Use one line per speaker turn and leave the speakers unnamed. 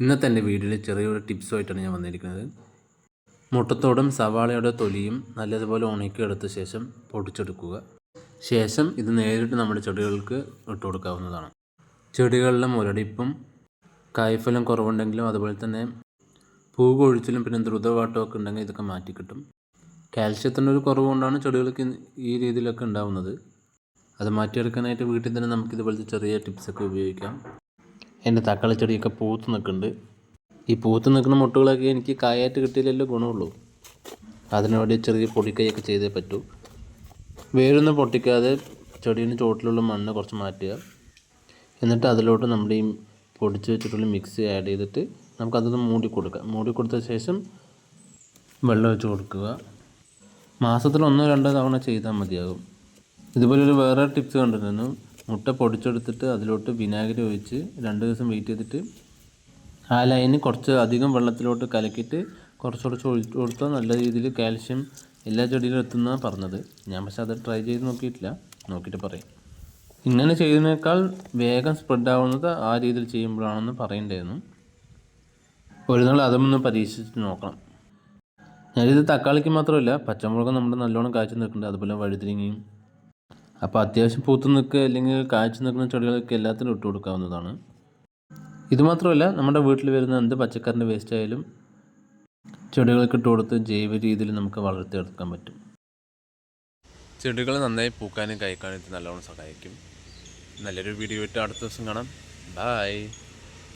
ഇന്നത്തെ എന്റെ വീഡിയോയിൽ ചെറിയൊരു ടിപ്സുമായിട്ടാണ് ഞാൻ വന്നിരിക്കുന്നത്. മുട്ടത്തോടും സവാളയുടെ തൊലിയും നല്ലതുപോലെ ഉണക്കി എടുത്ത ശേഷം പൊടിച്ചെടുക്കുക. ശേഷം ഇത് നേരിട്ട് നമ്മുടെ ചെടികൾക്ക് ഇട്ട് കൊടുക്കാവുന്നതാണ്. ചെടികളിലെ മുരടിപ്പും കായ്ഫലം കുറവുണ്ടെങ്കിലും അതുപോലെ തന്നെ പൂ കൊഴിച്ചിലും പിന്നെ ദ്രുതവാട്ടമൊക്കെ ഉണ്ടെങ്കിൽ ഇതൊക്കെ മാറ്റിക്കിട്ടും. കാൽഷ്യത്തിന്റെ ഒരു കുറവ് കൊണ്ടാണ് ചെടികൾക്ക് ഈ രീതിയിലൊക്കെ ഉണ്ടാവുന്നത്. അത് മാറ്റിയെടുക്കാനായിട്ട് വീട്ടിൽ തന്നെ നമുക്ക് ഇതുപോലത്തെ ചെറിയ ടിപ്സൊക്കെ ഉപയോഗിക്കാം. എന്റെ തക്കാളി ചെടിയൊക്കെ പൂത്ത് നിൽക്കുന്നുണ്ട്. ഈ പൂത്ത് നിൽക്കുന്ന മുട്ടുകളൊക്കെ എനിക്ക് കായായിട്ട് കിട്ടിയില്ലല്ലോ ഗുണമുള്ളൂ. അതിനുവേണ്ടി ചെറിയ പൊടിക്കൈയൊക്കെ ചെയ്തേ പറ്റൂ. വേരൊന്നും പൊട്ടിക്കാതെ ചെടീന്റെ ചോട്ടിലുള്ള മണ്ണ് കുറച്ച് മാറ്റുക. എന്നിട്ട് അതിലോട്ട് നമ്മുടെ ഈ പൊടിച്ച് വെച്ചിട്ടുള്ള മിക്സ് ആഡ് ചെയ്തിട്ട് നമുക്കതൊന്ന് മൂടി കൊടുക്കാം. മൂടി കൊടുത്ത ശേഷം വെള്ളം വെച്ച് കൊടുക്കുക. മാസത്തിൽ ഒന്നോ രണ്ടോ തവണ ചെയ്താൽ മതിയാകും. ഇതുപോലൊരു വേറെ ടിപ്സ് കണ്ടിരുന്നു. മുട്ട പൊടിച്ചെടുത്തിട്ട് അതിലോട്ട് വിനാഗിരി ഒഴിച്ച് രണ്ട് ദിവസം വെയിറ്റ് ചെയ്തിട്ട് ആ ലൈന് കുറച്ച് അധികം വെള്ളത്തിലോട്ട് കലക്കിയിട്ട് കുറച്ചുകൂടെ ഒഴിച്ച് കൊടുത്താൽ നല്ല രീതിയിൽ കാൽഷ്യം എല്ലാ ചെടിയിലും എത്തുന്നതാണ് പറഞ്ഞത്. ഞാൻ പക്ഷെ അത് ട്രൈ ചെയ്ത് നോക്കിയിട്ടില്ല. നോക്കിയിട്ട് പറയാം. ഇങ്ങനെ ചെയ്യുന്നതിനേക്കാൾ വേഗം സ്പ്രെഡ് ആവുന്നത് ആ രീതിയിൽ ചെയ്യുമ്പോഴാണെന്ന് പറയണ്ടായിരുന്നു. ഒരു നാൾ അതൊന്ന് പരീക്ഷിച്ച് നോക്കണം. ഞാനിത് തക്കാളിക്ക് മാത്രമല്ല പച്ചമുളകും നമ്മുടെ നല്ലോണം കാഴ്ച നിൽക്കുന്നുണ്ട്. അതുപോലെ വഴുതിരിങ്ങയും അപ്പോൾ അത്യാവശ്യം പൂത്ത് നിൽക്കുക അല്ലെങ്കിൽ കാഴ്ച നിൽക്കുന്ന ചെടികളൊക്കെ എല്ലാത്തിനും ഇട്ട് കൊടുക്കാവുന്നതാണ്. ഇതുമാത്രമല്ല നമ്മുടെ വീട്ടിൽ വരുന്ന എന്ത് പച്ചക്കറിന്റെ വേസ്റ്റ് ആയാലും ചെടികൾക്ക് ഇട്ട് കൊടുത്ത് ജൈവ രീതിയിൽ നമുക്ക് വളർത്തിയെടുക്കാൻ പറ്റും. ചെടികൾ നന്നായി പൂക്കാനും കായ്ക്കാനും ഇത് നല്ലോണം സഹായിക്കും. നല്ലൊരു വീഡിയോ ഇട്ട് അടുത്ത ദിവസം കാണാം. ബായ്